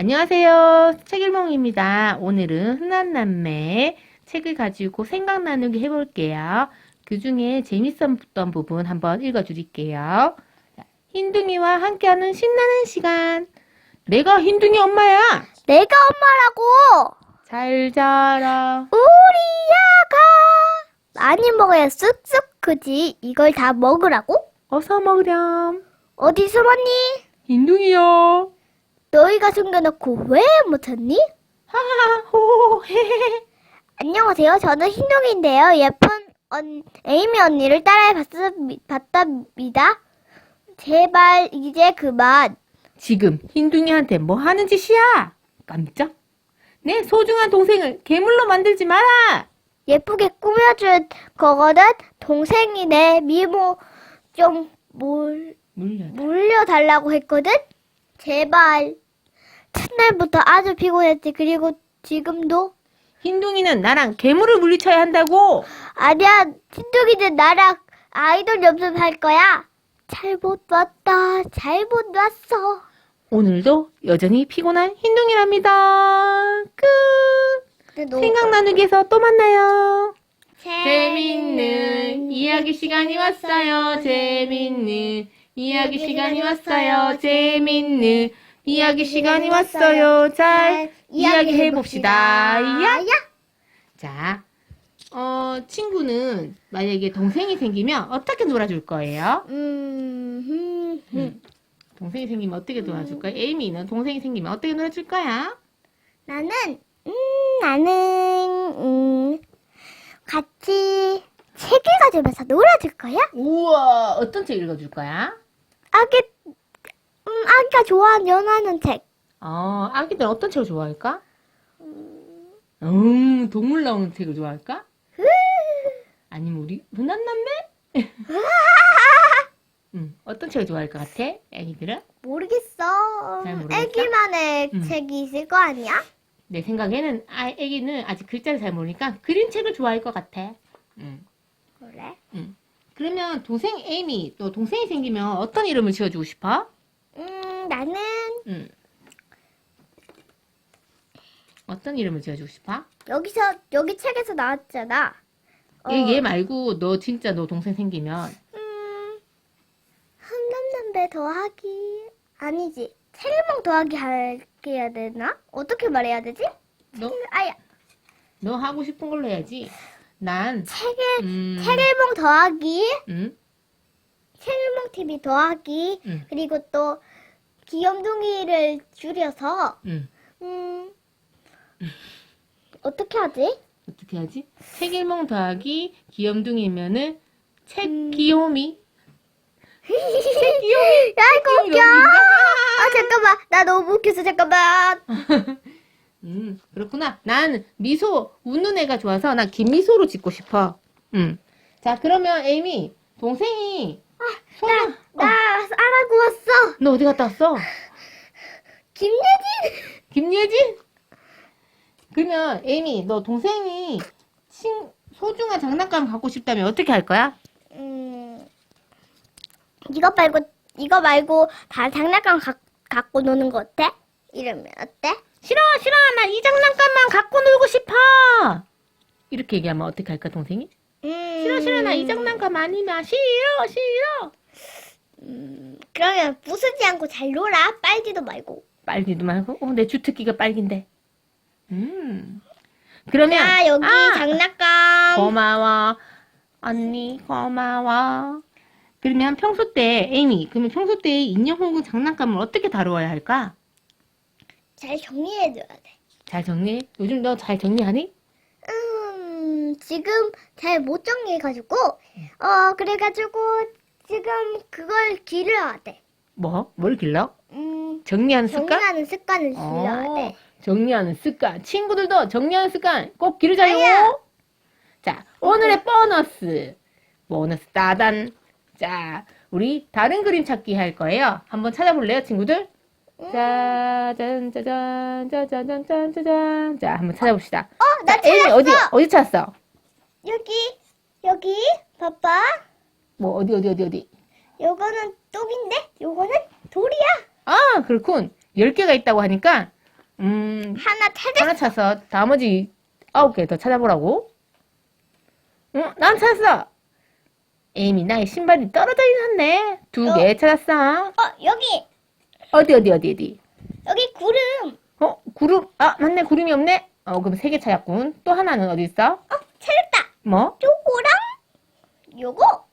안녕하세요. 책일몽입니다. 오늘은 흔한 남매 책을 가지고 생각 나누기 해볼게요. 그 중에 재밌었던 부분 한번 읽어드릴게요. 흰둥이와 함께하는 신나는 시간. 내가 흰둥이 엄마야. 내가 엄마라고! 잘 자라. 우리 야가! 많이 먹어야 쑥쑥 크지. 이걸 다 먹으라고? 어서 먹으렴. 어디 숨었니? 흰둥이요. 너희가 숨겨놓고 왜 못했니? 하하하. 안녕하세요. 저는 흰둥이인데요. 예쁜 언, 에이미 언니를 따라해봤답니다. 제발 이제 그만. 지금 흰둥이한테 뭐 하는 짓이야? 깜짝. 내 소중한 동생을 괴물로 만들지 마라. 예쁘게 꾸며준 거거든. 동생이 내 미모 좀 몰, 물려. 물려달라고 했거든? 제발. 첫날부터 아주 피곤했지. 그리고 지금도? 흰둥이는 나랑 괴물을 물리쳐야 한다고. 아니야, 흰둥이는 나랑 아이돌 연습할 거야. 잘못 왔다. 잘못 왔어. 오늘도 여전히 피곤한 흰둥이랍니다. 끝. 생각 나누기에서 또 만나요. 재밌는 이야기 시간이 왔어요. 재밌는 이야기 시간이 왔어요. 재밌는 이야기 시간이 왔어요. 잘 이야기해 봅시다. 야. 자, 어, 친구는 만약에 동생이 생기면 어떻게 놀아줄 거예요? 음, 음, 음. 음. 동생이 생기면 어떻게 놀아줄 거야? 에이미는 동생이 생기면 어떻게 놀아줄 거야? 나는, 음, 나는, 음, 같이 책 읽어주면서 놀아줄 거야? 우와, 어떤 책 읽어줄 거야? 아기, 음, 아기가 좋아하는 연하는 책. 어, 아기들 어떤 책을 좋아할까? 음, 동물 나오는 책을 좋아할까? 아니면 우리 누난남매? 음, 어떤 책을 좋아할 것 같아? 아기들은? 모르겠어. 잘? 애기만의 음. 책이 있을 거 아니야? 내 생각에는 아, 아기는 아직 글자를 잘 모르니까 그림 책을 좋아할 것 같아. 음. 그래? 그러면 동생 에이미, 너 동생이 생기면 어떤 이름을 지어주고 싶어? 음, 나는, 음. 어떤 이름을 지어주고 싶어? 여기서, 여기 책에서 나왔잖아. 어, 얘, 얘 말고 너 진짜 너 동생 생기면 음, 한남남배 더하기, 아니지. 책일몽 더하기 할게 해야 되나? 어떻게 말해야 되지? 너, 아야, 너 하고 싶은 걸로 해야지. 난, 책일, 음, 책일몽 더하기, 음, 책일몽 TV 더하기, 음. 그리고 또, 귀염둥이를 줄여서, 음. 음, 어떻게 하지? 어떻게 하지? 책일몽 더하기 귀염둥이면은 책 음. 귀요미. 야, 이거 웃겨! 아, 잠깐만. 나 너무 웃겨서 잠깐만. 음, 그렇구나. 난 미소, 웃는 애가 좋아서 난 김미소로 짓고 싶어. 음. 자, 그러면 에이미, 동생이, 손, 나, 나 알아고 왔어. 너 어디 갔다 왔어? 김예진! 김예진? 그러면 에이미, 너 동생이 친, 소중한 장난감 갖고 싶다면 어떻게 할 거야? 음, 이거 말고, 이거 말고 다 장난감 가, 갖고 노는 거 어때? 이러면 어때? 싫어, 싫어. 난이 장난감만 갖고 놀고 싶어. 이렇게 얘기하면 어떻게 할까, 동생이? 음, 싫어, 싫어. 나 이 장난감 아니면 싫어, 싫어. 음, 그러면 부수지 않고 잘 놀아. 빨지도 말고. 빨기도 말고, 어, 내 주특기가 빨긴데. 음. 그러면, 자, 여기 아, 장난감. 고마워. 언니, 고마워. 그러면 평소 때, 에이미, 그러면 평소 때 인형 혹은 장난감을 어떻게 다루어야 할까? 잘 정리해줘야 돼. 잘 정리해. 요즘 너 잘 정리하니? 음, 지금 잘 못 정리해가지고, 어, 그래가지고, 지금 그걸 길러야 돼. 뭐? 뭘 길러? 음, 정리하는 습관? 정리하는 습관을 길러야 어, 돼. 정리하는 습관. 친구들도 정리하는 습관 꼭 기르자요. 아야. 자, 오늘의 보너스. 보너스 따단. 자, 우리 다른 그림 찾기 할 거예요. 한번 찾아볼래요, 친구들? 음. 짜잔, 짜잔, 짜잔, 짜잔, 짜잔. 자, 한번 찾아봅시다. 어, 나 자, 찾았어. 어디, 어디 찾았어? 여기, 여기, 봐봐. 뭐, 어디, 어디, 어디, 어디? 요거는 뚝인데, 요거는 돌이야. 아, 그렇군. 10개가 있다고 하니까 음, 하나 찾았. 하나 찾았어. 나머지 아홉 개더 찾아보라고. 응, 난 찾았어. 에이미, 나의 신발이 떨어져 있었네. 두 개 찾았어. 어 여기 어디, 어디, 어디, 어디. 여기 구름. 어, 구름, 아, 맞네. 구름이 없네. 어, 그럼 세 개 찾았군. 또 하나는 어디 있어? 어 찾았다. 뭐? 요거랑 요거.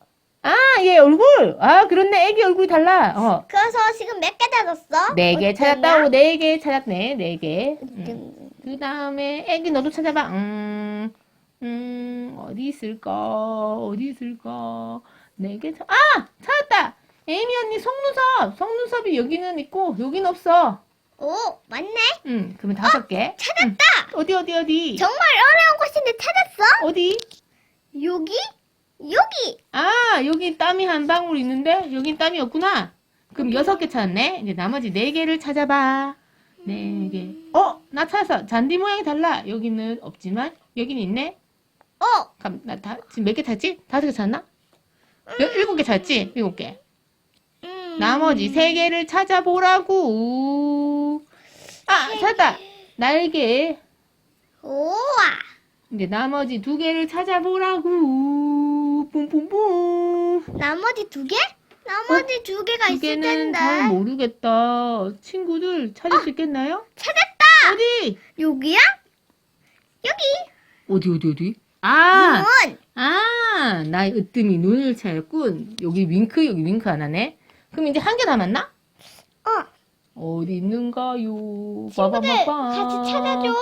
아, 얘 얼굴. 아, 그렇네. 애기 얼굴이 달라. 어. 그래서 지금 몇 개 찾았어? 네 개? 찾았다고. 네 개 찾았네. 네 개. 음. 음. 그 다음에 애기 너도 찾아봐. 음, 음, 어디 있을까? 어디 있을까? 네 개 찾, 아! 찾았다! 에이미 언니 속눈썹! 속눈썹이 여기는 있고, 여긴 없어. 오 맞네. 음, 그러면 다섯 개. 찾았다. 음, 어디, 어디, 어디? 정말 어려운 곳인데 찾았어? 어디? 여기 여기. 아, 여기 땀이 한 방울 있는데, 여긴 땀이 없구나. 그럼 여섯 개 찾았네. 이제 나머지 네 개를 찾아봐. 네 개. 어, 나 찾았어. 잔디 모양이 달라. 여기는 없지만, 여긴 있네. 어 그럼 나 다, 지금 몇 개 찾지? 다섯 개 찾나? 여- 일곱 개 찾지? 일곱 개. 음. 나머지 세 개를 찾아보라고. 아, 찾았다. 날개. 우와. 이제 나머지 두 개를 찾아보라고. 뿜뿜뿜. 나머지 두 개? 나머지 두 개가 두 있을 개는 텐데. 잘 모르겠다. 친구들 찾을 수 있겠나요? 찾았다. 어디? 여기야? 여기. 어디, 어디, 어디? 아, 눈. 아, 나의 으뜸이 눈을 찾았군. 여기 윙크, 여기 윙크 안 하네. 그럼 이제 한 개 남았나? 어. 어디 있는가요? 친구들. 같이 찾아줘.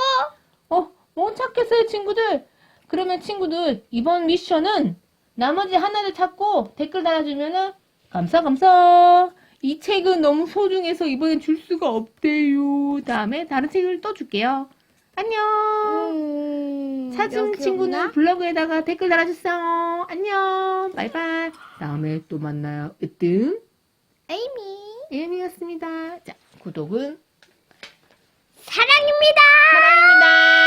어, 못 찾겠어요, 친구들. 그러면 친구들, 이번 미션은 나머지 하나를 찾고 댓글 달아주면은 감사 감사. 이 책은 너무 소중해서 이번엔 줄 수가 없대요. 다음에 다른 책을 또 줄게요. 안녕. 음, 사준 친구는 없나? 블로그에다가 댓글 달아줬어 안녕. 바이바이. 다음에 또 만나요. 으뜸. 에이미. 에이미였습니다. 자 구독은 사랑입니다. 사랑입니다.